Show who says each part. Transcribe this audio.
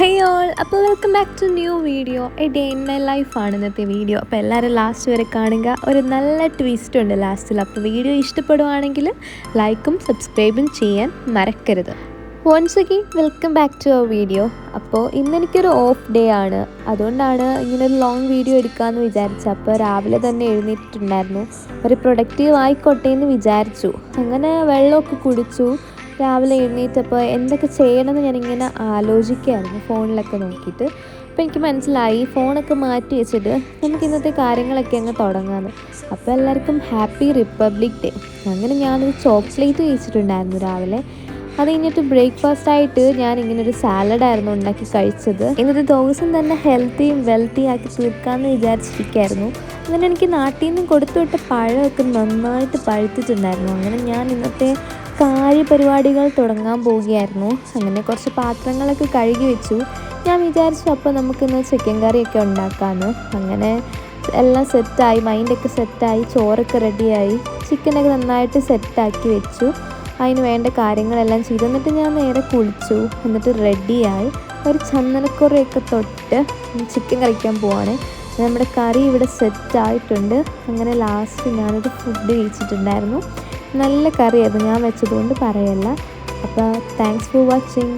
Speaker 1: High all അപ്പോൾ welcome back to new video a day in my ലൈഫാണ് ഇന്നത്തെ video അപ്പോൾ എല്ലാവരും ലാസ്റ്റ് വരെ കാണുക. ഒരു നല്ല ട്വിസ്റ്റ് ഉണ്ട് ലാസ്റ്റിൽ അപ്പോൾ വീഡിയോ ഇഷ്ടപ്പെടുവാണെങ്കിൽ ലൈക്കും സബ്സ്ക്രൈബും ചെയ്യാൻ മറക്കരുത്. Once again welcome back to our video അപ്പോൾ ഇന്ന് എനിക്കൊരു ഓഫ് ഡേ ആണ്. അതുകൊണ്ടാണ് ഇങ്ങനെ ഒരു ലോങ് വീഡിയോ എടുക്കാമെന്ന് വിചാരിച്ചത്. അപ്പോൾ രാവിലെ തന്നെ എഴുന്നേറ്റിട്ടുണ്ടായിരുന്നു. ഒരു പ്രൊഡക്റ്റീവ് ആയിക്കോട്ടെ എന്ന് വിചാരിച്ചു. അങ്ങനെ വെള്ളമൊക്കെ കുടിച്ചു. രാവിലെ എഴുന്നേറ്റപ്പോൾ എന്തൊക്കെ ചെയ്യണമെന്ന് ഞാനിങ്ങനെ ആലോചിക്കുകയായിരുന്നു ഫോണിലൊക്കെ നോക്കിയിട്ട്. അപ്പോൾ എനിക്ക് മനസ്സിലായി ഫോണൊക്കെ മാറ്റി വെച്ചിട്ട് നമുക്ക് ഇന്നത്തെ കാര്യങ്ങളൊക്കെ അങ്ങ് തുടങ്ങാമെന്ന് അപ്പോൾ എല്ലാവർക്കും ഹാപ്പി റിപ്പബ്ലിക് ഡേ. അങ്ങനെ ഞാനൊരു ചോക്ലേറ്റ് കഴിച്ചിട്ടുണ്ടായിരുന്നു രാവിലെ. അത് കഴിഞ്ഞിട്ട് ബ്രേക്ക്ഫാസ്റ്റ് ആയിട്ട് ഞാൻ ഇങ്ങനെ ഒരു സാലഡായിരുന്നു ഉണ്ടാക്കി കഴിച്ചത്. ഇന്നത്തെ ദിവസം തന്നെ ഹെൽത്തിയും വെൽത്തി ആക്കി തീർക്കാമെന്ന് വിചാരിച്ചിരിക്കുകയായിരുന്നു. അങ്ങനെ എനിക്ക് നാട്ടിൽ നിന്നും കൊടുത്തുവിട്ട പഴമൊക്കെ നന്നായിട്ട് പഴുത്തിട്ടുണ്ടായിരുന്നു. അങ്ങനെ ഞാൻ ഇന്നത്തെ കാര്യപരിപാടികൾ തുടങ്ങാൻ പോവുകയായിരുന്നു. അങ്ങനെ കുറച്ച് പാത്രങ്ങളൊക്കെ കഴുകി വെച്ചു. ഞാൻ വിചാരിച്ചു അപ്പോൾ നമുക്കിന്ന് ചിക്കൻ കറിയൊക്കെ ഉണ്ടാക്കാമെന്ന് അങ്ങനെ എല്ലാം സെറ്റായി മൈൻഡൊക്കെ സെറ്റായി ചോറൊക്കെ റെഡിയായി ചിക്കനൊക്കെ നന്നായിട്ട് സെറ്റാക്കി വെച്ചു. അതിന് വേണ്ട കാര്യങ്ങളെല്ലാം ചെയ്തു. എന്നിട്ട് ഞാൻ നേരെ കുളിച്ചു. എന്നിട്ട് റെഡിയായി. ഒരു ചന്ദനക്കുറയൊക്കെ തൊട്ട് ചിക്കൻ കഴിക്കാൻ പോവാണ്. നമ്മുടെ കറി ഇവിടെ സെറ്റായിട്ടുണ്ട് അങ്ങനെ ലാസ്റ്റ് ഞാനൊരു ഫുഡ് കഴിച്ചിട്ടുണ്ടായിരുന്നു. നല്ല കറി അത് ഞാൻ വെച്ചതുകൊണ്ട് പറയല്ല. അപ്പോൾ താങ്ക്സ് ഫോർ വാച്ചിങ്